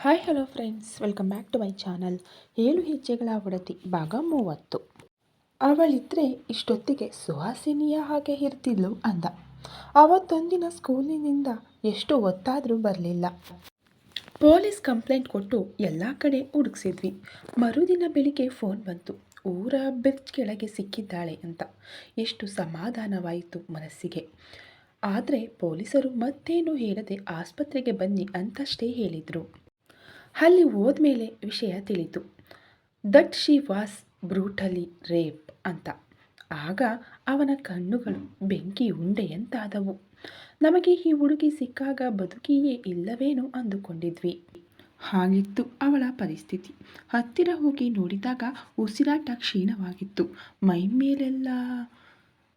Hi hello friends welcome back to my channel ಏಳು ಹೆಜ್ಜೆಗಳ ಒಡತಿ ಭಾಗ ಮೂವತ್ತು. ಅವಳಿದ್ರೆ ಇಷ್ಟೊತ್ತಿಗೆ ಸುಹಾಸಿನಿಯ ಹಾಗೆ ಇರ್ತಿದ್ಲು ಅಂದ. ಅವತ್ತೊಂದಿನ ಸ್ಕೂಲಿನಿಂದ ಎಷ್ಟು ಹೊತ್ತಾದರೂ ಬರಲಿಲ್ಲ. ಪೊಲೀಸ್ ಕಂಪ್ಲೇಂಟ್ ಕೊಟ್ಟು ಎಲ್ಲ ಕಡೆ ಹುಡುಕ್ಸಿದ್ವಿ. ಮರುದಿನ ಬೆಳಿಗ್ಗೆ ಫೋನ್ ಬಂತು. ಊರ ಬ್ರಿಡ್ಜ್ ಕೆಳಗೆ ಸಿಕ್ಕಿದ್ದಾಳೆ ಅಂತ. ಎಷ್ಟು ಸಮಾಧಾನವಾಯಿತು ಮನಸ್ಸಿಗೆ. ಆದರೆ ಪೊಲೀಸರು ಮತ್ತೇನು ಹೇಳದೆ ಆಸ್ಪತ್ರೆಗೆ ಬನ್ನಿ ಅಂತಷ್ಟೇ ಹೇಳಿದರು. ಅಲ್ಲಿ ಹೋದ್ಮೇಲೆ ವಿಷಯ ತಿಳಿತು. That she was brutally rape ಅಂತ. ಆಗ ಅವನ ಕಣ್ಣುಗಳು ಬೆಂಕಿ ಉಂಡೆಯಂತಾದವು. ನಮಗೆ ಈ ಹುಡುಗಿ ಸಿಕ್ಕಾಗ ಬದುಕಿಯೇ ಇಲ್ಲವೇನೋ ಅಂದುಕೊಂಡಿದ್ವಿ. ಹಾಗಿತ್ತು ಅವಳ ಪರಿಸ್ಥಿತಿ. ಹತ್ತಿರ ಹೋಗಿ ನೋಡಿದಾಗ ಉಸಿರಾಟ ಕ್ಷೀಣವಾಗಿತ್ತು. ಮೈ ಮೇಲೆಲ್ಲ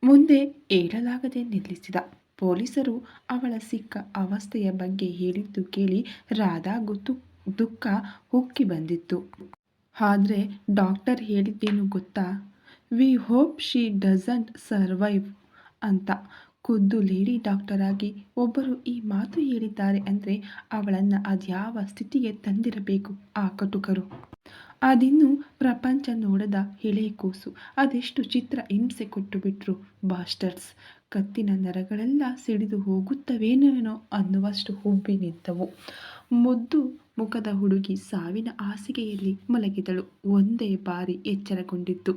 ಮುಂದೆ ಏಳಲಾಗದೆ ನಿಲ್ಲಿಸಿದ. ಪೊಲೀಸರು ಅವಳ ಸಿಕ್ಕ ಅವಸ್ಥೆಯ ಬಗ್ಗೆ ಹೇಳಿದ್ದು ಕೇಳಿ ರಾಧಾ ಗೊತ್ತು ದುಃಖ ಉಕ್ಕಿ ಬಂದಿತ್ತು. ಆದರೆ ಡಾಕ್ಟರ್ ಹೇಳಿದ್ದೇನು ಗೊತ್ತಾ? We hope she doesn't survive ಅಂತ ಖುದ್ದು ಲೇಡಿ ಡಾಕ್ಟರ್ ಆಗಿ ಒಬ್ಬರು ಈ ಮಾತು ಹೇಳಿದ್ದಾರೆ ಅಂದರೆ ಅವಳನ್ನು ಅದ್ಯಾವ ಸ್ಥಿತಿಗೆ ತಂದಿರಬೇಕು ಆ ಕಟುಕರು. ಅದಿನ್ನು ಪ್ರಪಂಚ ನೋಡದ ಎಳೆ ಕೂಸು, ಅದೆಷ್ಟು ಚಿತ್ರ ಹಿಂಸೆ ಕೊಟ್ಟು ಬಿಟ್ರು ಬಾಸ್ಟರ್ಸ್. ಕತ್ತಿನ ನರಗಳೆಲ್ಲ ಸಿಡಿದು ಹೋಗುತ್ತವೇನೇನೋ ಅನ್ನುವಷ್ಟು ಹುಬ್ಬಿ ನಿಂತವು ಮುದ್ದು ಮುಖದ ಹುಡುಗಿ ಸಾವಿನ ಹಾಸಿಗೆಯಲ್ಲಿ ಮಲಗಿದಳು. ಒಂದೇ ಬಾರಿ ಎಚ್ಚರಗೊಂಡಿತ್ತು.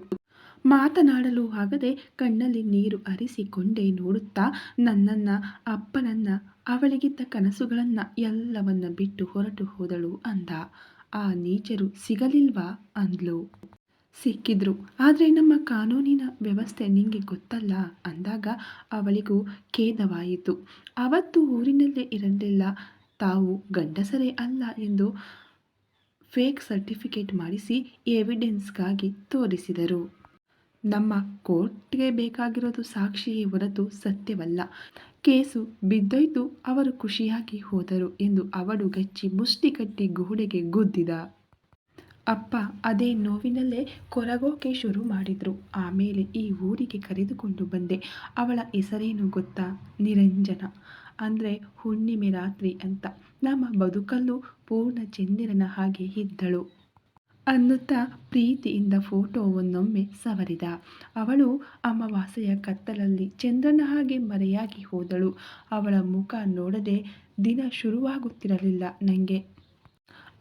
ಮಾತನಾಡಲು ಆಗದೆ ಕಣ್ಣಲ್ಲಿ ನೀರು ಅರಿಸಿಕೊಂಡೇ ನೋಡುತ್ತಾ ನನ್ನನ್ನ, ಅಪ್ಪನನ್ನ, ಅವಳಿಗಿದ್ದ ಕನಸುಗಳನ್ನ ಎಲ್ಲವನ್ನ ಬಿಟ್ಟು ಹೊರಟು ಹೋದಳು ಅಂದ. ಆ ನೀಚರು ಸಿಗಲಿಲ್ವಾ ಅಂದ್ಲು. ಸಿಕ್ಕಿದ್ರು. ಆದರೆ ನಮ್ಮ ಕಾನೂನಿನ ವ್ಯವಸ್ಥೆ ನಿಂಗೆ ಗೊತ್ತಲ್ಲ ಅಂದಾಗ ಅವಳಿಗೂ ಖೇದವಾಯಿತು. ಅವತ್ತು ಊರಿನಲ್ಲೇ ಇರಲಿಲ್ಲ. ತಾವು ಗಂಡಸರೇ ಅಲ್ಲ ಎಂದು ಫೇಕ್ ಸರ್ಟಿಫಿಕೇಟ್ ಮಾಡಿಸಿ ಎವಿಡೆನ್ಸ್ಗಾಗಿ ತೋರಿಸಿದರು. ನಮ್ಮ ಕೋರ್ಟ್ಗೆ ಬೇಕಾಗಿರೋದು ಸಾಕ್ಷಿಯೇ ಹೊರತು ಸತ್ಯವಲ್ಲ. ಕೇಸು ಬಿದ್ದೋಯ್ತು, ಅವರು ಖುಷಿಯಾಗಿ ಹೋದರು ಎಂದು ಅವಳು ಗಚ್ಚಿ ಮುಷ್ಟಿ ಕಟ್ಟಿ ಗೋಡೆಗೆ ಗುದ್ದಿದ. ಅಪ್ಪ ಅದೇ ನೋವಿನಲ್ಲೇ ಕೊರಗೋಕೆ ಶುರು ಮಾಡಿದ್ರು. ಆಮೇಲೆ ಈ ಊರಿಗೆ ಕರೆದುಕೊಂಡು ಬಂದೆ. ಅವಳ ಹೆಸರೇನು ಗೊತ್ತಾ? ನಿರಂಜನ. ಅಂದರೆ ಹುಣ್ಣಿಮೆ ರಾತ್ರಿ ಅಂತ. ನಮ್ಮ ಬದುಕಲ್ಲೂ ಪೂರ್ಣ ಚಂದಿರನ ಹಾಗೆ ಇದ್ದಳು. ಅನ್ನುತ್ತಾ ಪ್ರೀತಿಯಿಂದ ಫೋಟೋವನ್ನೊಮ್ಮೆ ಸವರಿದ. ಅವಳು ಅಮಾವಾಸೆಯ ಕತ್ತಲಲ್ಲಿ ಚಂದ್ರನ ಹಾಗೆ ಮರೆಯಾಗಿ ಹೋದಳು. ಅವಳ ಮುಖ ನೋಡದೆ ದಿನ ಶುರುವಾಗುತ್ತಿರಲಿಲ್ಲ ನನಗೆ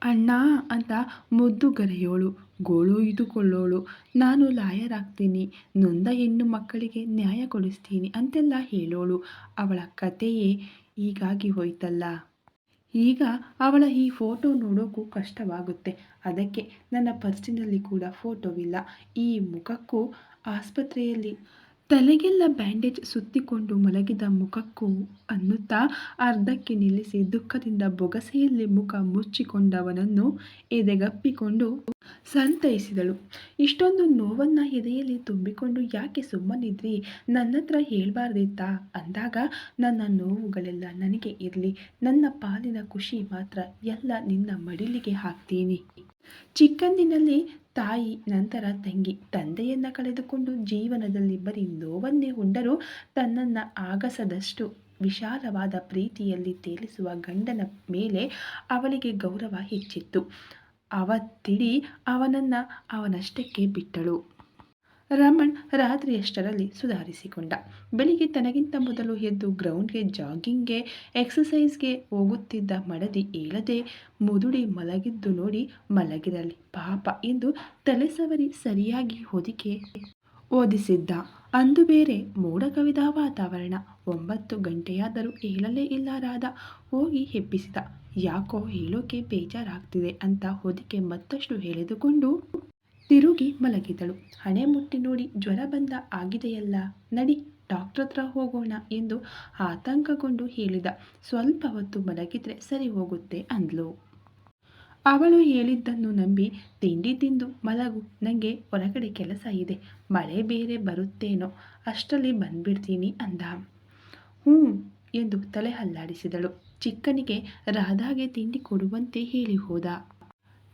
ಅಣ್ಣ ಅಂತ ಮುದ್ದು ಕರೆಯೋಳು, ಗೋಳು ಇದುಕೊಳ್ಳೋಳು, ನಾನು ಲಾಯರ್ ಆಗ್ತೀನಿ ನೊಂದ ಹೆಣ್ಣು ಮಕ್ಕಳಿಗೆ ನ್ಯಾಯ ಕೊಡಿಸ್ತೀನಿ ಅಂತೆಲ್ಲ ಹೇಳೋಳು. ಅವಳ ಕಥೆಯೇ ಹೀಗಾಗಿ ಹೋಯ್ತಲ್ಲ. ಈಗ ಅವಳ ಈ ಫೋಟೋ ನೋಡೋಕ್ಕೂ ಕಷ್ಟವಾಗುತ್ತೆ. ಅದಕ್ಕೆ ನನ್ನ ಪರ್ಸಿನಲ್ಲಿ ಕೂಡ ಫೋಟೋವಿಲ್ಲ. ಈ ಮುಖಕ್ಕೂ ಆಸ್ಪತ್ರೆಯಲ್ಲಿ ತಲೆಗೆಲ್ಲ ಬ್ಯಾಂಡೇಜ್ ಸುತ್ತಿಕೊಂಡು ಮಲಗಿದ ಮುಖಕ್ಕೂ ಅನ್ನುತ್ತಾ ಅರ್ಧಕ್ಕೆ ನಿಲ್ಲಿಸಿ ದುಃಖದಿಂದ ಬೊಗಸೆಯಲ್ಲಿ ಮುಖ ಮುಚ್ಚಿಕೊಂಡವನನ್ನು ಎದೆಗಪ್ಪಿಕೊಂಡು ಸಂತೈಸಿದಳು. ಇಷ್ಟೊಂದು ನೋವನ್ನ ಎದೆಯಲ್ಲಿ ತುಂಬಿಕೊಂಡು ಯಾಕೆ ಸುಮ್ಮನಿದ್ರಿ? ನನ್ನ ಹತ್ರ ಹೇಳಬಾರ್ದಿತ್ತಾ? ಅಂದಾಗ, ನನ್ನ ನೋವುಗಳೆಲ್ಲ ನನಗೆ ಇರಲಿ. ನನ್ನ ಪಾಲಿನ ಖುಷಿ ಮಾತ್ರ ಎಲ್ಲ ನಿನ್ನ ಮಡಿಲಿಗೆ ಹಾಕ್ತೀನಿ. ಚಿಕ್ಕಂದಿನಲ್ಲಿ ತಾಯಿ, ನಂತರ ತಂಗಿ. ತಂದೆಯನ್ನು ಕಳೆದುಕೊಂಡು ಜೀವನದಲ್ಲಿ ಬರೀ ನೋವನ್ನೇ ಉಂಡರೂ ತನ್ನನ್ನು ಆಗಸದಷ್ಟು ವಿಶಾಲವಾದ ಪ್ರೀತಿಯಲ್ಲಿ ತೇಲಿಸುವ ಗಂಡನ ಮೇಲೆ ಅವಳಿಗೆ ಗೌರವ ಹೆಚ್ಚಿತ್ತು. ಅವತ್ತಿಡೀ ಅವನನ್ನು ಅವನಷ್ಟಕ್ಕೆ ಬಿಟ್ಟಳು. ರಮಣ್ ರಾತ್ರಿಯಷ್ಟರಲ್ಲಿ ಸುಧಾರಿಸಿಕೊಂಡ. ಬೆಳಿಗ್ಗೆ ತನಗಿಂತ ಮೊದಲು ಎದ್ದು ಗ್ರೌಂಡ್ಗೆ ಜಾಗಿಂಗ್ಗೆ ಎಕ್ಸಸೈಸ್ಗೆ ಹೋಗುತ್ತಿದ್ದ ಮಡದಿ ಏಳದೆ ಮುದುಡಿ ಮಲಗಿದ್ದು ನೋಡಿ ಮಲಗಿರಲಿ ಪಾಪ ಎಂದು ತಲೆಸವರಿ ಸರಿಯಾಗಿ ಹೊದಿಕೆ ಓದಿಸಿದ್ದ. ಅಂದು ಬೇರೆ ಮೋಡ ಕವಿದ ವಾತಾವರಣ. ಒಂಬತ್ತು ಗಂಟೆಯಾದರೂ ಏಳಲೇ ಇಲ್ಲ ರಾಧ. ಹೋಗಿ ಹೆಪ್ಪಿಸಿದ ಯಾಕೋ ಹೇಳೋಕೆ ಬೇಜಾರಾಗ್ತಿದೆ ಅಂತ ಹೊದಿಕೆ ಮತ್ತಷ್ಟು ಎಳೆದುಕೊಂಡು ತಿರುಗಿ ಮಲಗಿದಳು. ಹಣೆ ಮುಟ್ಟಿ ನೋಡಿ ಜ್ವರ ಬಂದ ಆಗಿದೆಯಲ್ಲ, ನಡಿ ಡಾಕ್ಟರ್ ಹತ್ರ ಹೋಗೋಣ ಎಂದು ಆತಂಕಗೊಂಡು ಹೇಳಿದ. ಸ್ವಲ್ಪ ಹೊತ್ತು ಮಲಗಿದ್ರೆ ಸರಿ ಹೋಗುತ್ತೆ ಅಂದ್ಲು. ಅವಳು ಹೇಳಿದ್ದನ್ನು ನಂಬಿ ತಿಂಡಿ ತಿಂದು ಮಲಗು ನನಗೆ ಹೊರಗಡೆ ಕೆಲಸ ಇದೆ, ಮಳೆ ಬೇರೆ ಬರುತ್ತೇನೋ, ಅಷ್ಟರಲ್ಲಿ ಬಂದ್ಬಿಡ್ತೀನಿ ಅಂದ. ಹ್ಞೂ ಎಂದು ತಲೆ ಹಲ್ಲಾಡಿಸಿದಳು ಚಿಕ್ಕನಿಗೆ ರಾಧಾಗೆ ತಿಂಡಿ ಕೊಡುವಂತೆ ಹೇಳಿ ಹೋದ.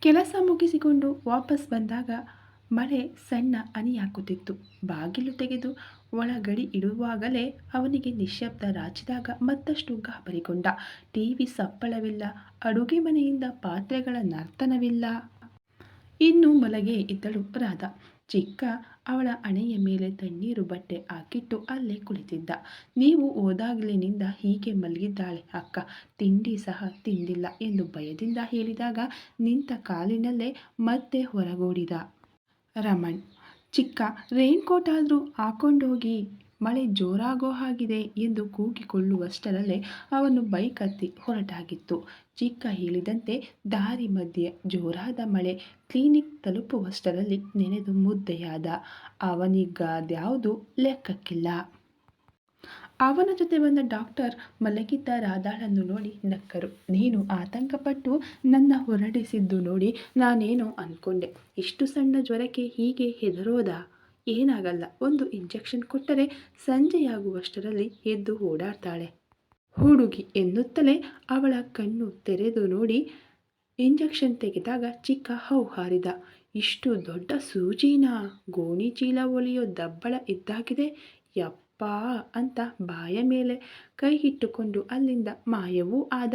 ಕೆಲಸ ಮುಗಿಸಿಕೊಂಡು ವಾಪಸ್ ಬಂದಾಗ ಮಳೆ ಸಣ್ಣ ಹಾಕುತ್ತಿತ್ತು ಬಾಗಿಲು ತೆಗೆದು ಒಳಗಡಿ ಇಡುವಾಗಲೇ ಅವನಿಗೆ ನಿಶ್ಶಬ್ದ ರಾಚಿದಾಗ ಮತ್ತಷ್ಟು ಗಾಬರಿಗೊಂಡ. ಟಿವಿ ಸಪ್ಪಳವಿಲ್ಲ, ಅಡುಗೆ ಮನೆಯಿಂದ ಪಾತ್ರೆಗಳ ನರ್ತನವಿಲ್ಲ. ಇನ್ನು ಮಲಗೆ ಇದ್ದಳು ರಾಧ. ಚಿಕ್ಕ ಅವಳ ಹಣೆಯ ಮೇಲೆ ತಣ್ಣೀರು ಬಟ್ಟೆ ಹಾಕಿಟ್ಟು ಅಲ್ಲೇ ಕುಳಿತಿದ್ದ. ನೀವು ಹೋದಾಗಲಿನಿಂದ ಹೀಗೆ ಮಲಗಿದ್ದಾಳೆ ಅಕ್ಕ. ತಿಂಡಿ ಸಹ ತಿಂದಿಲ್ಲ ಎಂದು ಭಯದಿಂದ ಹೇಳಿದಾಗ ನಿಂತ ಕಾಲಿನಲ್ಲೇ ಮತ್ತೆ ಹೊರಗೋಡಿದ ರಮಣ್. ಚಿಕ್ಕ ರೈನ್ ಕೋಟ್ ಆದರೂ ಹಾಕೊಂಡೋಗಿ ಮಳೆ ಜೋರಾಗೋ ಹಾಗಿದೆ ಎಂದು ಕೂಗಿಕೊಳ್ಳುವಷ್ಟರಲ್ಲೇ ಅವನು ಬೈಕ್ ಹತ್ತಿ ಹೊರಟಾಗಿತ್ತು. ಚಿಕ್ಕ ಹೇಳಿದಂತೆ ದಾರಿ ಮಧ್ಯೆ ಜೋರಾದ ಮಳೆ ಕ್ಲಿನಿಕ್ ತಲುಪುವಷ್ಟರಲ್ಲಿ ನೆನೆದು ಮುದ್ದೆಯಾದ. ಅವನಿಗಾದ್ಯಾವುದು ಲೆಕ್ಕಕ್ಕಿಲ್ಲ. ಅವನ ಜೊತೆ ಬಂದ ಡಾಕ್ಟರ್ ಮಲಗಿದ್ದ ರಾಧಾಳನ್ನು ನೋಡಿ ನಕ್ಕರು. ನೀನು ಆತಂಕಪಟ್ಟು ನನ್ನ ಹೊರಡಿಸಿದ್ದು ನೋಡಿ, ನಾನೇನೋ ಅಂದ್ಕೊಂಡೆ ಇಷ್ಟು ಸಣ್ಣ ಜ್ವರಕ್ಕೆ ಹೀಗೆ ಹೆದರೋದಾ? ಏನಾಗಲ್ಲ. ಒಂದು ಇಂಜೆಕ್ಷನ್ ಕೊಟ್ಟರೆ ಸಂಜೆಯಾಗುವಷ್ಟರಲ್ಲಿ ಎದ್ದು ಓಡಾಡ್ತಾಳೆ. ಹುಡುಗಿ ಎನ್ನುತ್ತಲೇ ಅವಳ ಕಣ್ಣು ತೆರೆದು ನೋಡಿ ಇಂಜೆಕ್ಷನ್ ತೆಗೆದಾಗ ಚಿಕ್ಕ ಹೌ ಹಾರಿದ. ಇಷ್ಟು ದೊಡ್ಡ ಸೂಜಿನ? ಗೋಣಿ ಚೀಲ ಒಲಿಯೋ ದಬ್ಬಳ ಇದ್ದಾಗಿದೆ. ಯಪ್ಪಾ ಅಂತ ಬಾಯ ಮೇಲೆ ಕೈ ಇಟ್ಟುಕೊಂಡು ಅಲ್ಲಿಂದ ಮಾಯವೂ ಆದ.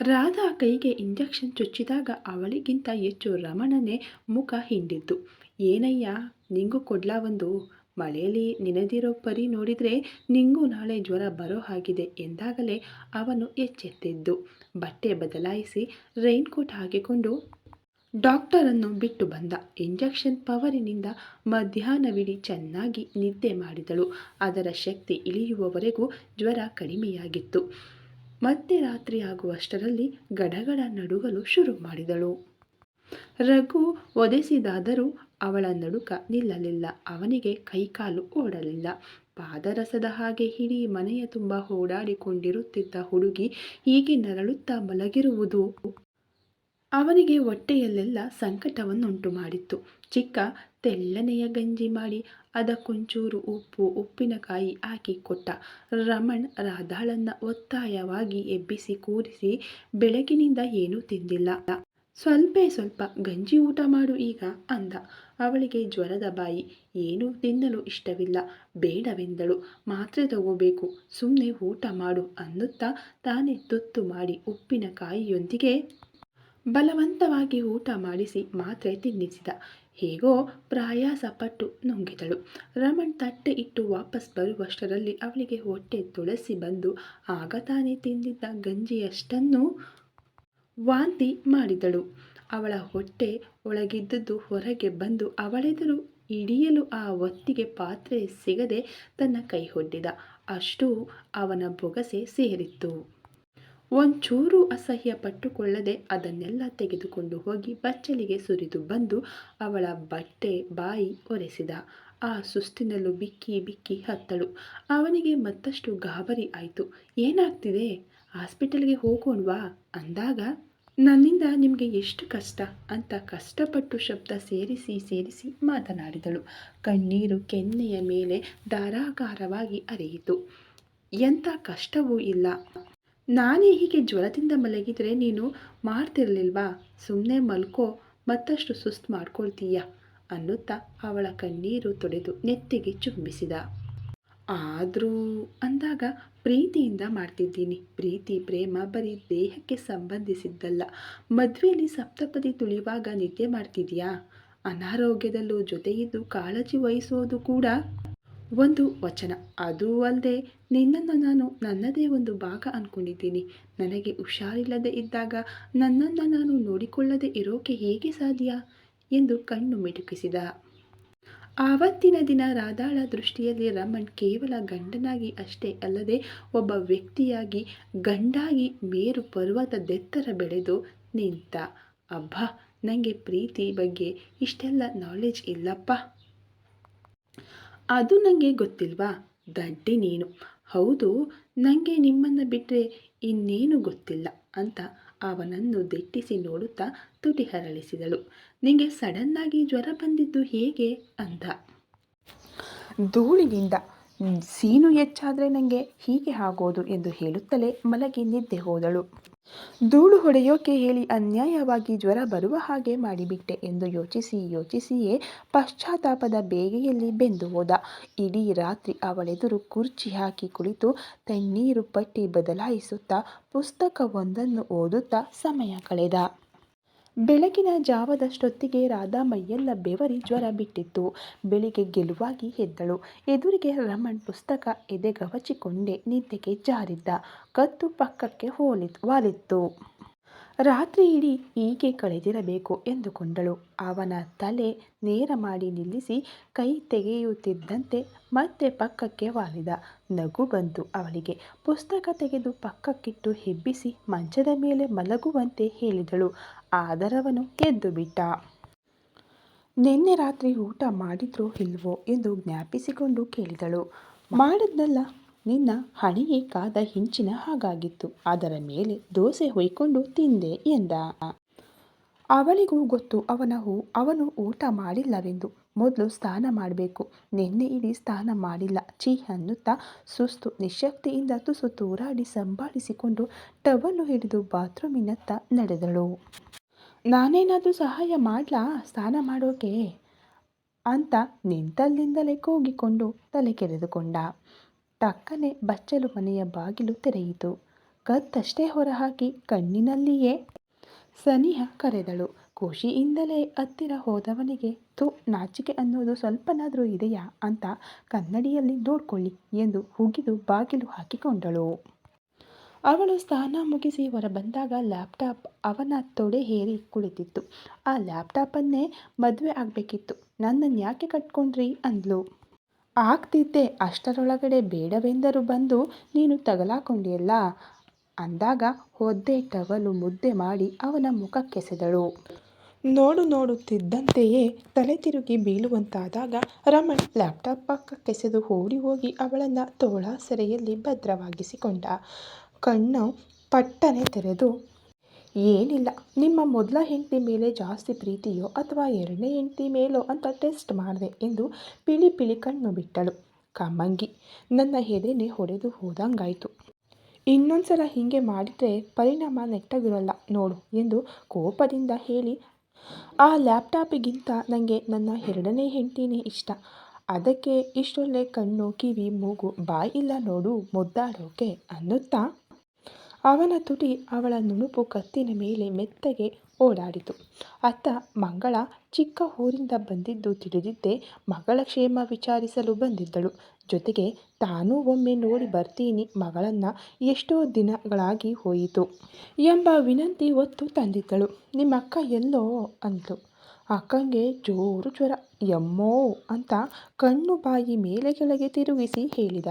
ರಾಧಾ ಕೈಗೆ ಇಂಜೆಕ್ಷನ್ ಚುಚ್ಚಿದಾಗ ಅವಳಿಗಿಂತ ಹೆಚ್ಚು ರಮಣನೇ ಮುಖ ಹಿಂಡಿದ್ದು. ಏನಯ್ಯ? ನಿಂಗೂ ಕೊಡ್ಲಾ ಒಂದು? ಮಳೆಯಲ್ಲಿ ನೆನೆದಿರೋ ಪರಿ ನೋಡಿದರೆ ನಿಂಗೂ ನಾಳೆ ಜ್ವರ ಬರೋ ಹಾಗಿದೆ ಎಂದಾಗಲೇ ಅವನು ಎಚ್ಚೆತ್ತಿದ್ದು. ಬಟ್ಟೆ ಬದಲಾಯಿಸಿ ರೈನ್ಕೋಟ್ ಹಾಕಿಕೊಂಡು ಡಾಕ್ಟರನ್ನು ಬಿಟ್ಟು ಬಂದ. ಇಂಜೆಕ್ಷನ್ ಪವರಿನಿಂದ ಮಧ್ಯಾಹ್ನವಿಡೀ ಚೆನ್ನಾಗಿ ನಿದ್ದೆ ಮಾಡಿದಳು. ಅದರ ಶಕ್ತಿ ಇಳಿಯುವವರೆಗೂ ಜ್ವರ ಕಡಿಮೆಯಾಗಿತ್ತು. ಮತ್ತೆ ರಾತ್ರಿ ಆಗುವಷ್ಟರಲ್ಲಿ ಗಡಗಡ ನಡುಗಲು ಶುರು ಮಾಡಿದಳು. ರಘು ಒದೆಸಿದಾದರೂ ಅವಳ ನಡುಕ ನಿಲ್ಲಲಿಲ್ಲ. ಅವನಿಗೆ ಕೈಕಾಲು ಓಡಲಿಲ್ಲ. ಪಾದರಸದ ಹಾಗೆ ಹಿಡಿ ಮನೆಯ ತುಂಬ ಓಡಾಡಿಕೊಂಡಿರುತ್ತಿದ್ದ ಹುಡುಗಿ ಹೀಗೆ ನರಳುತ್ತಾ ಮಲಗಿರುವುದು. ಅವನಿಗೆ ಹೊಟ್ಟೆಯಲ್ಲೆಲ್ಲ ಸಂಕಟವನ್ನುಂಟು ಮಾಡಿತ್ತು ಚಿಕ್ಕ ತೆಳ್ಳನೆಯ ಗಂಜಿ ಮಾಡಿ ಅದಕ್ಕೊಂಚೂರು ಉಪ್ಪು, ಉಪ್ಪಿನಕಾಯಿ ಹಾಕಿ ಕೊಟ್ಟ. ರಮಣ್ ರಾಧಾಳನ್ನ ಒತ್ತಾಯವಾಗಿ ಎಬ್ಬಿಸಿ ಕೂರಿಸಿ ಬೆಳಗಿನಿಂದ ಏನೂ ತಿಂದಿಲ್ಲ. ಸ್ವಲ್ಪೇ ಸ್ವಲ್ಪ ಗಂಜಿ ಊಟ ಮಾಡು ಈಗ ಅಂದ. ಅವಳಿಗೆ ಜ್ವರದ ಬಾಯಿ, ಏನೂ ತಿನ್ನಲು ಇಷ್ಟವಿಲ್ಲ. ಬೇಡವೆಂದಳು. ಮಾತ್ರೆ ತಗೋಬೇಕು. ಸುಮ್ಮನೆ ಊಟ ಮಾಡು ಅನ್ನುತ್ತಾ ತಾನೇ ತುತ್ತು ಮಾಡಿ ಉಪ್ಪಿನಕಾಯಿಯೊಂದಿಗೆ ಬಲವಂತವಾಗಿ ಊಟ ಮಾಡಿಸಿ ಮಾತ್ರೆ ತಿನ್ನಿಸಿದ. ಹೇಗೋ ಪ್ರಾಯಾಸಪಟ್ಟು ನುಂಗಿದಳು. ರಮಣ್ ತಟ್ಟೆ ಇಟ್ಟು ವಾಪಸ್ ಬರುವಷ್ಟರಲ್ಲಿ ಅವಳಿಗೆ ಹೊಟ್ಟೆ ತುಳಸಿ ಬಂದು, ಆಗ ತಾನೇ ತಿಂದಿದ್ದ ಗಂಜಿಯಷ್ಟನ್ನು ವಾಂತಿ ಮಾಡಿದಳು. ಅವಳ ಹೊಟ್ಟೆ ಒಳಗಿದ್ದದ್ದು ಹೊರಗೆ ಬಂದು ಅವಳೆದುರು ಹಿಡಿಯಲು ಆ ಒತ್ತಿಗೆ ಪಾತ್ರೆ ಸಿಗದೆ ತನ್ನ ಕೈ ಹೊಡ್ಡಿದ. ಅಷ್ಟು ಅವನ ಬೊಗಸೆ ಸೇರಿತ್ತು. ಒಂಚೂರು ಅಸಹ್ಯ ಪಟ್ಟುಕೊಳ್ಳದೆ ಅದನ್ನೆಲ್ಲ ತೆಗೆದುಕೊಂಡು ಹೋಗಿ ಬಚ್ಚಲಿಗೆ ಸುರಿದು ಬಂದು ಅವಳ ಬಟ್ಟೆ ಬಾಯಿ ಒರೆಸಿದ. ಆ ಸುಸ್ತಿನಲ್ಲೂ ಬಿಕ್ಕಿ ಬಿಕ್ಕಿ ಹತ್ತಳು. ಅವನಿಗೆ ಮತ್ತಷ್ಟು ಗಾಬರಿ ಆಯಿತು. ಏನಾಗ್ತಿದೆ? ಹಾಸ್ಪಿಟಲ್ಗೆ ಹೋಗೋಣವಾ? ಅಂದಾಗ ನನ್ನಿಂದ ನಿಮಗೆ ಎಷ್ಟು ಕಷ್ಟ ಅಂತ ಕಷ್ಟಪಟ್ಟು ಶಬ್ದ ಸೇರಿಸಿ ಸೇರಿಸಿ ಮಾತನಾಡಿದಳು. ಕಣ್ಣೀರು ಕೆನ್ನೆಯ ಮೇಲೆ ಧಾರಾಕಾರವಾಗಿ ಅರಿಯಿತು. ಎಂಥ ಕಷ್ಟವೂ ಇಲ್ಲ. ನಾನೇ ಹೀಗೆ ಜ್ವರದಿಂದ ಮಲಗಿದರೆ ನೀನು ಮಾಡ್ತಿರ್ಲಿಲ್ವಾ ಸುಮ್ಮನೆ ಮಲ್ಕೋ, ಮತ್ತಷ್ಟು ಸುಸ್ತು ಮಾಡ್ಕೊಳ್ತೀಯ? ಅನ್ನುತ್ತಾ ಅವಳ ಕಣ್ಣೀರು ತೊಡೆದು ನೆತ್ತಿಗೆ ಚುಂಬಿಸಿದ. ಆದರೂ ಅಂದಾಗ ಪ್ರೀತಿಯಿಂದ ಮಾಡ್ತಿದ್ದೀನಿ. ಪ್ರೀತಿ, ಪ್ರೇಮ ಬರೀ ದೇಹಕ್ಕೆ ಸಂಬಂಧಿಸಿದ್ದಲ್ಲ. ಮದುವೆಯಲ್ಲಿ ಸಪ್ತಪದಿ ತುಳಿಯುವಾಗ ನಿದ್ದೆ ಮಾಡ್ತಿದೆಯಾ? ಅನಾರೋಗ್ಯದಲ್ಲೂ ಜೊತೆಯಿದ್ದು ಕಾಳಜಿ ವಹಿಸೋದು ಕೂಡ ಒಂದು ವಚನ. ಅದೂ ಅಲ್ಲದೆ ನಿನ್ನನ್ನು ನಾನು ನನ್ನದೇ ಒಂದು ಭಾಗ ಅಂದ್ಕೊಂಡಿದ್ದೀನಿ ನನಗೆ ಹುಷಾರಿಲ್ಲದೆ ಇದ್ದಾಗ ನನ್ನನ್ನು ನಾನು ನೋಡಿಕೊಳ್ಳದೆ ಇರೋಕೆ ಹೇಗೆ ಸಾಧ್ಯ? ಎಂದು ಕಣ್ಣು ಮಿಟುಕಿಸಿದ. ಆವತ್ತಿನ ದಿನ ರಾಧಾಳ ದೃಷ್ಟಿಯಲ್ಲಿ ರಮಣ್ ಕೇವಲ ಗಂಡನಾಗಿ ಅಷ್ಟೇ ಅಲ್ಲದೆ ಒಬ್ಬ ವ್ಯಕ್ತಿಯಾಗಿ, ಗಂಡಾಗಿ ಮೇರು ಪರ್ವತದೆತ್ತರ ಬೆಳೆದು ನಿಂತ. ಅಬ್ಬಾ ನನಗೆ ಪ್ರೀತಿ ಬಗ್ಗೆ ಇಷ್ಟೆಲ್ಲ ನಾಲೆಜ್ ಇಲ್ಲಪ್ಪ. ಅದು ನನಗೆ ಗೊತ್ತಿಲ್ವಾ? ದಡ್ಡಿ ನೀನು. ಹೌದು ನನಗೆ ನಿಮ್ಮನ್ನು ಬಿಟ್ಟರೆ ಇನ್ನೇನು ಗೊತ್ತಿಲ್ಲ ಅಂತ ಅವನನ್ನು ದಿಟ್ಟಿಸಿ ನೋಡುತ್ತಾ ತುಟಿ ಹರಳಿಸಿದಳು. ನಿಂಗೆ ಸಡನ್ನಾಗಿ ಜ್ವರ ಬಂದಿದ್ದು ಹೇಗೆ? ಅಂದ. ಧೂಳಿನಿಂದ ಸೀನು ಹೆಚ್ಚಾದರೆ ನನಗೆ ಹೀಗೆ ಆಗೋದು ಎಂದು ಹೇಳುತ್ತಲೇ ಮಲಗಿ ನಿದ್ದೆ ಹೋದಳು. ಧೂಳು ಹೊಡೆಯೋಕೆ ಹೇಳಿ ಅನ್ಯಾಯವಾಗಿ ಜ್ವರ ಬರುವ ಹಾಗೆ ಮಾಡಿಬಿಟ್ಟೆ ಎಂದು ಯೋಚಿಸಿ ಯೋಚಿಸಿಯೇ ಪಶ್ಚಾತ್ತಾಪದ ಬೇಗೆಯಲ್ಲಿ ಬೆಂದು ಹೋದ. ಇಡೀ ರಾತ್ರಿ ಅವಳೆದುರು ಕುರ್ಚಿ ಹಾಕಿ ಕುಳಿತು ತಣ್ಣೀರು ಪಟ್ಟಿ ಬದಲಾಯಿಸುತ್ತಾ ಪುಸ್ತಕವೊಂದನ್ನು ಓದುತ್ತಾ ಸಮಯ ಕಳೆದ. ಬೆಳಗಿನ ಜಾವದಷ್ಟೊತ್ತಿಗೆ ರಾಧಾ ಮೈಯೆಲ್ಲ ಬೆವರಿ ಜ್ವರ ಬಿಟ್ಟಿತ್ತು. ಬೆಳಿಗ್ಗೆ ಗೆಲುವಾಗಿ ಎದ್ದಳು. ಎದುರಿಗೆ ರಮಣ್ ಪುಸ್ತಕ ಎದೆಗವಚಿಕೊಂಡೇ ನಿದ್ದೆಗೆ ಜಾರಿದ್ದ. ಕತ್ತು ಪಕ್ಕಕ್ಕೆ ಹೋಲಿತ್ ವಾಲಿತ್ತು. ರಾತ್ರಿ ಇಡೀ ಹೀಗೆ ಕಳೆದಿರಬೇಕು ಎಂದುಕೊಂಡಳು. ಅವನ ತಲೆ ನೇರ ಮಾಡಿ ನಿಲ್ಲಿಸಿ ಕೈ ತೆಗೆಯುತ್ತಿದ್ದಂತೆ ಮತ್ತೆ ಪಕ್ಕಕ್ಕೆ ವಾಲಿದ. ನಗು ಬಂತು ಅವಳಿಗೆ. ಪುಸ್ತಕ ತೆಗೆದು ಪಕ್ಕಕ್ಕಿಟ್ಟು ಹೆಬ್ಬಿಸಿ ಮಂಚದ ಮೇಲೆ ಮಲಗುವಂತೆ ಹೇಳಿದಳು. ಆದರವನು ಎದ್ದು ಬಿಟ್ಟ. ನಿನ್ನೆ ರಾತ್ರಿ ಊಟ ಮಾಡಿದ್ರೋ ಇಲ್ವೋ ಎಂದು ಜ್ಞಾಪಿಸಿಕೊಂಡು ಕೇಳಿದಳು. ಮಾಡಿದ್ನಲ್ಲ ನಿನ್ನ ಹಣೆಯೇ ಕಾದ ಹಿಂಚಿನ ಹಾಗಾಗಿತ್ತು. ಅದರ ಮೇಲೆ ದೋಸೆ ಹೊಯ್ಕೊಂಡು ತಿಂದೆ ಎಂದ. ಅವಳಿಗೂ ಗೊತ್ತು, ಅವನ ಹೂ, ಅವನು ಊಟ ಮಾಡಿಲ್ಲವೆಂದು. ಮೊದಲು ಸ್ನಾನ ಮಾಡಬೇಕು. ನಿನ್ನೆ ಇಡೀ ಸ್ನಾನ ಮಾಡಿಲ್ಲ. ಚೀ ಅನ್ನುತ್ತಾ ಸುಸ್ತು ನಿಶಕ್ತಿಯಿಂದ ತುಸು ತೂರಾಡಿ ಸಂಭಾಳಿಸಿಕೊಂಡು ಟವನ್ನು ಹಿಡಿದು ಬಾತ್ರೂಮಿನತ್ತ ನಡೆದಳು. ನಾನೇನಾದರೂ ಸಹಾಯ ಮಾಡಲಾ? ಸ್ನಾನ ಮಾಡೋಕೆ? ಅಂತ ನಿಂತಲ್ಲಿಂದಲೇ ಕೂಗಿಕೊಂಡು ತಲೆ ಕೆರೆದುಕೊಂಡ. ಟಕ್ಕನೆ ಬಚ್ಚಲು ಮನೆಯ ಬಾಗಿಲು ತೆರೆಯಿತು. ಕತ್ತಷ್ಟೇ ಹೊರಹಾಕಿ ಕಣ್ಣಿನಲ್ಲಿಯೇ ಸನಿಹ ಕರೆದಳು. ಖುಷಿಯಿಂದಲೇ ಹತ್ತಿರ ಹೋದವನಿಗೆ ತು ನಾಚಿಕೆ ಅನ್ನೋದು ಸ್ವಲ್ಪನಾದರೂ ಇದೆಯಾ ಅಂತ ಕನ್ನಡಿಯಲ್ಲಿ ನೋಡ್ಕೊಳ್ಳಿ ಎಂದು ಹುಗಿದು ಬಾಗಿಲು ಹಾಕಿಕೊಂಡಳು. ಅವಳು ಸ್ನಾನ ಮುಗಿಸಿ ಹೊರಬಂದಾಗ ಲ್ಯಾಪ್ಟಾಪ್ ಅವನ ತೊಡೆ ಹೇರಿ ಕುಳಿತಿತ್ತು. ಆ ಲ್ಯಾಪ್ಟಾಪನ್ನೇ ಮದುವೆ ಆಗಬೇಕಿತ್ತು. ನನ್ನನ್ನು ಯಾಕೆ ಕಟ್ಕೊಂಡ್ರಿ? ಅಂದ್ಲು. ಆಗ್ತಿದ್ದೆ. ಅಷ್ಟರೊಳಗಡೆ ಬೇಡವೆಂದರೂ ಬಂದು ನೀನು ತಗಲಾಕೊಂಡಿಯಲ್ಲ? ಅಂದಾಗ ಒದ್ದೆ ಟವಲು ಮುದ್ದೆ ಮಾಡಿ ಅವನ ಮುಖಕ್ಕೆಸೆದಳು ನೋಡು ನೋಡುತ್ತಿದ್ದಂತೆಯೇ ತಲೆ ತಿರುಗಿ ಬೀಳುವಂತಾದಾಗ ರಮಣ್ ಲ್ಯಾಪ್ಟಾಪ್ ಪಕ್ಕಕ್ಕೆಸೆದು ಓಡಿ ಹೋಗಿ ಅವಳನ್ನು ತೋಳ ಸೆರೆಯಲ್ಲಿ ಭದ್ರವಾಗಿಸಿಕೊಂಡ. ಕಣ್ಣು ಪಟ್ಟನೆ ತೆರೆದು ಏನಿಲ್ಲ. ನಿಮ್ಮ ಮೊದಲ ಹೆಂಡತಿ ಮೇಲೆ ಜಾಸ್ತಿ ಪ್ರೀತಿಯೋ ಅಥವಾ ಎರಡನೇ ಹೆಂಡತಿ ಮೇಲೋ ಅಂತ ಟೆಸ್ಟ್ ಮಾಡಿದೆ ಎಂದು ಪಿಳಿ ಪಿಳಿ ಕಣ್ಣು ಬಿಟ್ಟಳು. ಕಮ್ಮಂಗಿ ನನ್ನ ಎದೆನೆ ಹೊಡೆದು ಹೋದಂಗಾಯಿತು. ಇನ್ನೊಂದು ಸಲ ಹೀಗೆ ಮಾಡಿದರೆ ಪರಿಣಾಮ ನೆಟ್ಟಗಿರಲ್ಲ ನೋಡು ಎಂದು ಕೋಪದಿಂದ ಹೇಳಿ, ಆ ಲ್ಯಾಪ್ಟಾಪಿಗಿಂತ ನನಗೆ ನನ್ನ ಎರಡನೇ ಹೆಂಡತಿನೇ ಇಷ್ಟ. ಅದಕ್ಕೆ ಇಷ್ಟೊಳ್ಳೆ ಕಣ್ಣು, ಕಿವಿ, ಮೂಗು, ಬಾಯಿ ಇಲ್ಲ ನೋಡು, ಮುದ್ದಾಡೋಕೆ ಅನ್ನುತ್ತಾ? ಅವನ ತುಟಿ ಅವಳ ನುಣುಪು ಕತ್ತಿನ ಮೇಲೆ ಮೆತ್ತಗೆ ಓಡಾಡಿತು. ಅತ್ತ ಮಂಗಳ ಚಿಕ್ಕ ಊರಿಂದ ಬಂದಿದ್ದು ತಿಳಿದಿದ್ದೇ ಮಗಳ ಕ್ಷೇಮ ವಿಚಾರಿಸಲು ಬಂದಿದ್ದಳು. ಜೊತೆಗೆ ತಾನೂ ಒಮ್ಮೆ ನೋಡಿ ಬರ್ತೀನಿ ಮಗಳನ್ನ ಎಷ್ಟೋ ದಿನಗಳಾಗಿ ಹೋಯಿತು ಎಂಬ ವಿನಂತಿ ಒತ್ತು ತಂದಿದ್ದಳು. ನಿಮ್ಮಕ್ಕ ಎಲ್ಲೋ ಅಂದಳು ಅಕ್ಕಂಗೆ ಜೋರು ಜ್ವರ. ಎಮ್ಮೋ ಅಂತ ಕಣ್ಣು ಬಾಯಿ ಮೇಲೆ ಕೆಳಗೆ ತಿರುಗಿಸಿ ಹೇಳಿದ.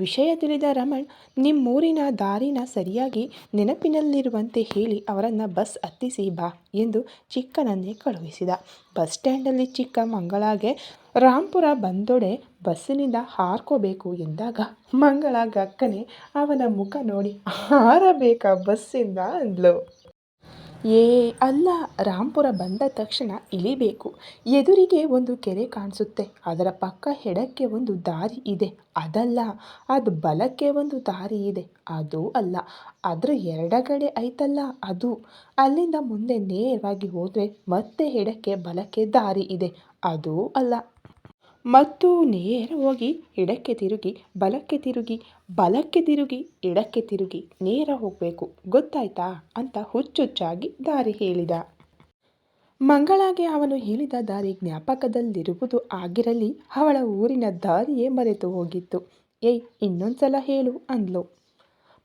ವಿಷಯ ತಿಳಿದ ರಮಣ್, ನಿಮ್ಮೂರಿನ ದಾರಿನ ಸರಿಯಾಗಿ ನೆನಪಿನಲ್ಲಿರುವಂತೆ ಹೇಳಿ ಅವರನ್ನು ಬಸ್ ಹತ್ತಿಸಿ ಬಾ ಎಂದು ಚಿಕ್ಕನನ್ನೇ ಕಳುಹಿಸಿದ. ಬಸ್ ಸ್ಟ್ಯಾಂಡಲ್ಲಿ ಚಿಕ್ಕ ಮಂಗಳಾಗೆ ರಾಂಪುರ ಬಂದೊಡೆ ಬಸ್ಸಿನಿಂದ ಹಾರ್ಕೋಬೇಕು ಎಂದಾಗ ಮಂಗಳ ಗಕ್ಕನೆ ಅವನ ಮುಖ ನೋಡಿ, ಹಾರಬೇಕಾ ಬಸ್ಸಿಂದ? ಅಂದ್ಲು. ಏ, ಅಲ್ಲ. ರಾಂಪುರ ಬಂದ ತಕ್ಷಣ ಇಳಿಬೇಕು. ಎದುರಿಗೆ ಒಂದು ಕೆರೆ ಕಾಣಿಸುತ್ತೆ. ಅದರ ಪಕ್ಕ ಎಡಕ್ಕೆ ಒಂದು ದಾರಿ ಇದೆ. ಅದಲ್ಲ, ಅದು ಬಲಕ್ಕೆ ಒಂದು ದಾರಿ ಇದೆ. ಅದು ಅಲ್ಲ. ಅದರ ಎರಡಗಡೆ ಐತಲ್ಲ ಅದು. ಅಲ್ಲಿಂದ ಮುಂದೆ ನೇರವಾಗಿ ಹೋದರೆ ಮತ್ತೆ ಎಡಕ್ಕೆ ಬಲಕ್ಕೆ ದಾರಿ ಇದೆ. ಅದು ಅಲ್ಲ. ಮತ್ತು ನೇರ ಹೋಗಿ ಎಡಕ್ಕೆ ತಿರುಗಿ, ಬಲಕ್ಕೆ ತಿರುಗಿ ಬಲಕ್ಕೆ ತಿರುಗಿ, ಎಡಕ್ಕೆ ತಿರುಗಿ, ನೇರ ಹೋಗಬೇಕು. ಗೊತ್ತಾಯ್ತಾ? ಅಂತ ಹುಚ್ಚುಚ್ಚಾಗಿ ದಾರಿ ಹೇಳಿದ. ಮಂಗಳಾಗೆ ಅವನು ಹೇಳಿದ ದಾರಿ ಜ್ಞಾಪಕದಲ್ಲಿರುವುದು ಆಗಿರಲಿ, ಅವಳ ಊರಿನ ದಾರಿಯೇ ಮರೆತು ಹೋಗಿತ್ತು. ಏಯ್, ಇನ್ನೊಂದ್ಸಲ ಹೇಳು ಅಂದ್ಲು.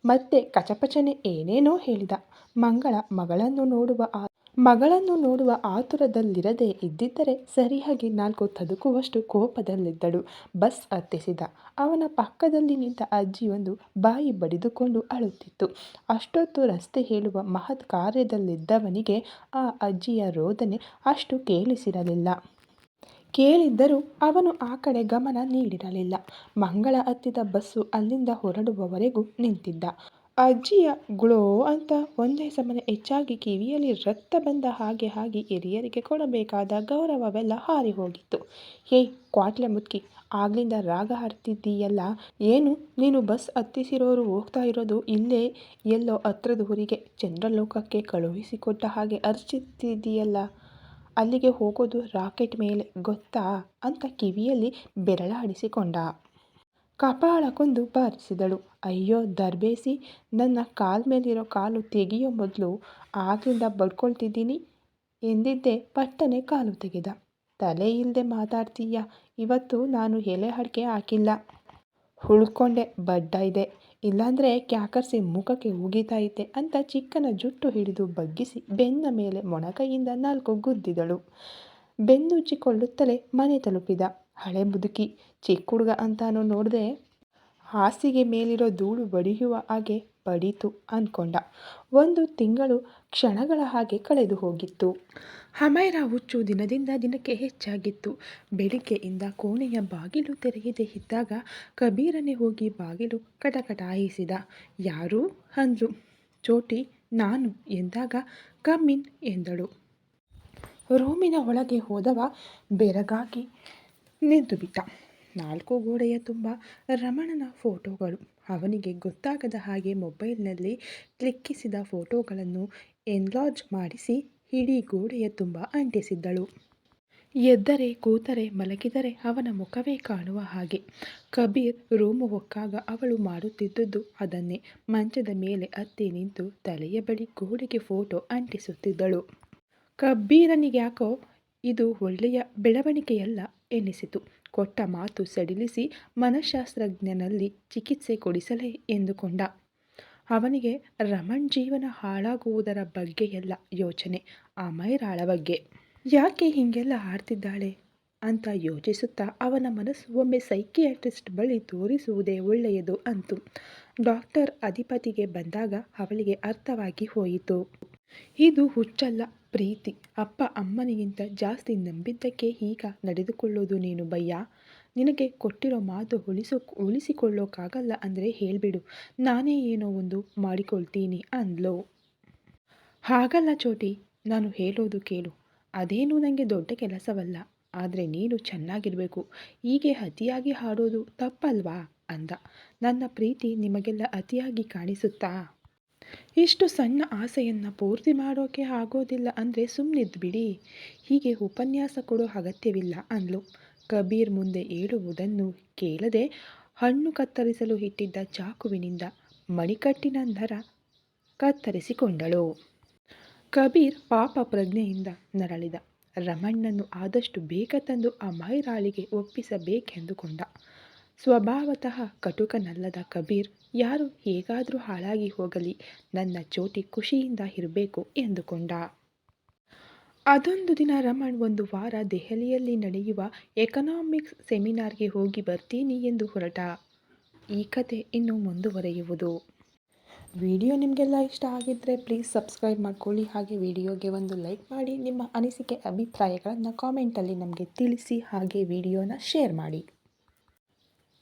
ಮತ್ತೆ ಕಚಪಚನೆ ಏನೇನೋ ಹೇಳಿದ. ಮಂಗಳ ಮಗಳನ್ನು ನೋಡುವ ಆ ಮಗಳನ್ನು ನೋಡುವ ಆತುರದಲ್ಲಿರದೇ ಇದ್ದಿದ್ದರೆ ಸರಿಯಾಗಿ ನಾಲ್ಕು ತದುಕುವಷ್ಟು ಕೋಪದಲ್ಲಿದ್ದಳು. ಬಸ್ ಹತ್ತಿಸಿದ. ಅವನ ಪಕ್ಕದಲ್ಲಿ ನಿಂತ ಅಜ್ಜಿಯೊಂದು ಬಾಯಿ ಬಡಿದುಕೊಂಡು ಅಳುತ್ತಿತ್ತು. ಅಷ್ಟೊತ್ತು ರಸ್ತೆ ಹೇಳುವ ಮಹತ್ ಕಾರ್ಯದಲ್ಲಿದ್ದವನಿಗೆ ಆ ಅಜ್ಜಿಯ ರೋದನೆ ಅಷ್ಟು ಕೇಳಿಸಿರಲಿಲ್ಲ. ಕೇಳಿದ್ದರೂ ಅವನು ಆ ಕಡೆ ಗಮನ ನೀಡಿರಲಿಲ್ಲ. ಮಂಗಳ ಹತ್ತಿದ ಬಸ್ಸು ಅಲ್ಲಿಂದ ಹೊರಡುವವರೆಗೂ ನಿಂತಿದ್ದ. ಅಜ್ಜಿಯ ಗ್ಲೋ ಅಂತ ಒಂದೇ ಸಮನೆ ಹೆಚ್ಚಾಗಿ ಕಿವಿಯಲ್ಲಿ ರಕ್ತ ಬಂದ ಹಾಗೆ ಹಾಗೆ ಹಿರಿಯರಿಗೆ ಕೊಡಬೇಕಾದ ಗೌರವವೆಲ್ಲ ಹಾರಿ ಹೋಗಿತ್ತು. ಹೇ, ಕ್ವಾಟ್ಲೆ ಮುತ್ಕಿ, ಆಗ್ಲಿಂದ ರಾಗ ಹಾರ್ತಿದ್ದೀಯಲ್ಲ ಏನು ನೀನು ಬಸ್ ಹತ್ತಿಸಿರೋರು ಹೋಗ್ತಾ ಇರೋದು ಇಲ್ಲೇ, ಎಲ್ಲೋ ಹತ್ರದ ಊರಿಗೆ ಚಂದ್ರಲೋಕಕ್ಕೆ ಕಳುಹಿಸಿಕೊಟ್ಟ ಹಾಗೆ ಅರ್ಚಿತಿದ್ದೀಯಲ್ಲ, ಅಲ್ಲಿಗೆ ಹೋಗೋದು ರಾಕೆಟ್ ಮೇಲೆ ಗೊತ್ತಾ ಅಂತ ಕಿವಿಯಲ್ಲಿ ಬೆರಳಾಡಿಸಿಕೊಂಡ. ಕಪಾಳಕ್ಕೊಂದು ಬಾರಿಸಿದಳು. ಅಯ್ಯೋ, ದರ್ಬೇಸಿ, ನನ್ನ ಕಾಲ್ ಮೇಲಿರೋ ಕಾಲು ತೆಗೆಯೋ ಮೊದಲು ಆಗಿಂದ ಬಡ್ಕೊಳ್ತಿದ್ದೀನಿ ಎಂದಿದ್ದೆ ಪಟ್ಟನೆ ಕಾಲು ತೆಗೆದ. ತಲೆ ಇಲ್ಲದೆ ಮಾತಾಡ್ತೀಯ? ಇವತ್ತು ನಾನು ಎಲೆ ಅಡಿಕೆ ಹಾಕಿಲ್ಲ. ಉಳ್ಕೊಂಡೆ ಬಡ್ಡ ಇದೆ. ಇಲ್ಲಾಂದರೆ ಕ್ಯಾಕರ್ಸಿ ಮುಖಕ್ಕೆ ಉಗಿತಾ ಇದ್ದೆ ಅಂತ ಚಿಕ್ಕನ ಜುಟ್ಟು ಹಿಡಿದು ಬಗ್ಗಿಸಿ ಬೆನ್ನ ಮೇಲೆ ಮೊಣಕೈಯಿಂದ ನಾಲ್ಕು ಗುದ್ದಿದಳು. ಬೆನ್ನುಚ್ಚಿಕೊಳ್ಳುತ್ತಲೇ ಮನೆ ತಲುಪಿದ. ಹಳೆ ಮುದುಕಿ ಚಿಕ್ಕ ಹುಡುಗ ಅಂತಾನು ನೋಡದೆ ಹಾಸಿಗೆ ಮೇಲಿರೋ ಧೂಳು ಬಡಿಯುವ ಹಾಗೆ ಬಡಿತು ಅಂದ್ಕೊಂಡ ಒಂದು ತಿಂಗಳು ಕ್ಷಣಗಳ ಹಾಗೆ ಕಳೆದು ಹೋಗಿತ್ತು. ಹಮೈರ ಹುಚ್ಚು ದಿನದಿಂದ ದಿನಕ್ಕೆ ಹೆಚ್ಚಾಗಿತ್ತು. ಬೆಳಿಗ್ಗೆಯಿಂದ ಕೋಣೆಯ ಬಾಗಿಲು ತೆರೆಯದೆ ಇದ್ದಾಗ ಕಬೀರನೇ ಹೋಗಿ ಬಾಗಿಲು ಕಟಕಟಾಯಿಸಿದ. ಯಾರು? ಅಂದ್ರು ಚೋಟಿ, ನಾನು ಎಂದಾಗ ಕಮ್ಮಿನ್ ಎಂದಳು. ರೂಮಿನ ಒಳಗೆ ಹೋದವ ಬೆರಗಾಗಿ ನಿಂತುಬಿಟ್ಟ. ನಾಲ್ಕು ಗೋಡೆಯ ತುಂಬ ರಮಣನ ಫೋಟೋಗಳು. ಅವನಿಗೆ ಗೊತ್ತಾಗದ ಹಾಗೆ ಮೊಬೈಲ್ನಲ್ಲಿ ಕ್ಲಿಕ್ಕಿಸಿದ ಫೋಟೋಗಳನ್ನು ಎನ್ಲಾರ್ಜ್ ಮಾಡಿಸಿ ಇಡೀ ಗೋಡೆಯ ತುಂಬ ಅಂಟಿಸಿದ್ದಳು. ಎದ್ದರೆ, ಕೂತರೆ, ಮಲಗಿದರೆ ಅವನ ಮುಖವೇ ಕಾಣುವ ಹಾಗೆ. ಕಬೀರ್ ರೂಮು ಹೊಕ್ಕಾಗ ಅವಳು ಮಾಡುತ್ತಿದ್ದುದು ಅದನ್ನೇ. ಮಂಚದ ಮೇಲೆ ಅತ್ತಿ ನಿಂತು ತಲೆಯ ಬಳಿ ಗೋಡೆಗೆ ಫೋಟೋ ಅಂಟಿಸುತ್ತಿದ್ದಳು. ಕಬ್ಬೀರನಿಗ್ಯಾಕೋ ಇದು ಒಳ್ಳೆಯ ಬೆಳವಣಿಗೆಯಲ್ಲ ಎನ್ನಿಸಿತು ಕೊಟ್ಟ ಮಾತು ಸಡಿಲಿಸಿ ಮನಃಶಾಸ್ತ್ರಜ್ಞನಲ್ಲಿ ಚಿಕಿತ್ಸೆ ಕೊಡಿಸಲೇ ಎಂದುಕೊಂಡ. ಅವನಿಗೆ ರಮಣ್ ಜೀವನ ಹಾಳಾಗುವುದರ ಬಗ್ಗೆಯಲ್ಲ ಯೋಚನೆ ಆ ಮೈರಾಳ ಬಗ್ಗೆ. ಯಾಕೆ ಹೀಗೆಲ್ಲ ಆಡ್ತಿದ್ದಾಳೆ? ಅಂತ ಯೋಚಿಸುತ್ತಾ ಅವನ ಮನಸ್ಸು ಒಮ್ಮೆ ಸೈಕಿಯಾಟ್ರಿಸ್ಟ್ ಬಳಿ ತೋರಿಸುವುದೇ ಒಳ್ಳೆಯದು ಅಂತು. ಡಾಕ್ಟರ್ ಅಧಿಪತಿಗೆ ಬಂದಾಗ ಅವಳಿಗೆ ಅರ್ಥವಾಗಿ ಹೋಯಿತು. ಇದು ಹುಚ್ಚಲ್ಲ ಪ್ರೀತಿ. ಅಪ್ಪ ಅಮ್ಮನಿಗಿಂತ ಜಾಸ್ತಿ ನಂಬಿದ್ದಕ್ಕೆ ಈಗ ನಡೆದುಕೊಳ್ಳೋದು ನೀನು ಭಯ್ಯ? ನಿನಗೆ ಕೊಟ್ಟಿರೋ ಮಾತು ಉಳಿಸೋ ಉಳಿಸಿಕೊಳ್ಳೋಕ್ಕಾಗಲ್ಲ ಅಂದರೆ ಹೇಳಿಬಿಡು. ನಾನೇ ಏನೋ ಒಂದು ಮಾಡಿಕೊಳ್ತೀನಿ ಅಂದ್ಲು. ಹಾಗಲ್ಲ ಚೋಟಿ, ನಾನು ಹೇಳೋದು ಕೇಳು. ಅದೇನು ನನಗೆ ದೊಡ್ಡ ಕೆಲಸವಲ್ಲ. ಆದರೆ ನೀನು ಚೆನ್ನಾಗಿರಬೇಕು. ಹೀಗೆ ಅತಿಯಾಗಿ ಹಾಡೋದು ತಪ್ಪಲ್ವಾ? ಅಂದ. ನನ್ನ ಪ್ರೀತಿ ನಿಮಗೆಲ್ಲ ಅತಿಯಾಗಿ ಕಾಣಿಸುತ್ತಾ? ಇಷ್ಟು ಸಣ್ಣ ಆಸೆಯನ್ನು ಪೂರ್ತಿ ಮಾಡೋಕೆ ಆಗೋದಿಲ್ಲ ಅಂದರೆ ಸುಮ್ಮನಿದ್ಬಿಡಿ ಹೀಗೆ ಉಪನ್ಯಾಸ ಕೊಡೋ ಅಗತ್ಯವಿಲ್ಲ ಅಂದ್ಲು. ಕಬೀರ್ ಮುಂದೆ ಏಳುವುದನ್ನು ಕೇಳದೆ ಹಣ್ಣು ಕತ್ತರಿಸಲು ಇಟ್ಟಿದ್ದ ಚಾಕುವಿನಿಂದ ಮಣಿಕಟ್ಟಿನ ನರ ಕತ್ತರಿಸಿಕೊಂಡಳು. ಕಬೀರ್ ಪಾಪ ಪ್ರಜ್ಞೆಯಿಂದ ನರಳಿದ. ರಮಣ್ಣನ್ನು ಆದಷ್ಟು ಬೇಗ ತಂದು ಆ ಮೈರಾಳಿಗೆ ಒಪ್ಪಿಸಬೇಕೆಂದುಕೊಂಡ. ಸ್ವಭಾವತಃ ಕಟುಕನಲ್ಲದ ಕಬೀರ್ ಯಾರು ಹೇಗಾದರೂ ಹಾಳಾಗಿ ಹೋಗಲಿ, ನನ್ನ ಚೋಟಿ ಖುಷಿಯಿಂದ ಇರಬೇಕು ಎಂದುಕೊಂಡ. ಅದೊಂದು ದಿನ ರಮಣ್ ಒಂದು ವಾರ ದೆಹಲಿಯಲ್ಲಿ ನಡೆಯುವ ಎಕನಾಮಿಕ್ಸ್ ಸೆಮಿನಾರ್ಗೆ ಹೋಗಿ ಬರ್ತೀನಿ ಎಂದು ಹೊರಟ. ಈ ಕತೆ ಇನ್ನು ಮುಂದುವರೆಯುವುದು. ವಿಡಿಯೋ ನಿಮಗೆಲ್ಲ ಇಷ್ಟ ಆಗಿದ್ದರೆ ಪ್ಲೀಸ್ ಸಬ್ಸ್ಕ್ರೈಬ್ ಮಾಡ್ಕೊಳ್ಳಿ. ಹಾಗೆ ವಿಡಿಯೋಗೆ ಒಂದು ಲೈಕ್ ಮಾಡಿ. ನಿಮ್ಮ ಅನಿಸಿಕೆ, ಅಭಿಪ್ರಾಯಗಳನ್ನು ಕಾಮೆಂಟಲ್ಲಿ ನಮಗೆ ತಿಳಿಸಿ. ಹಾಗೆ ವಿಡಿಯೋನ ಶೇರ್ ಮಾಡಿ.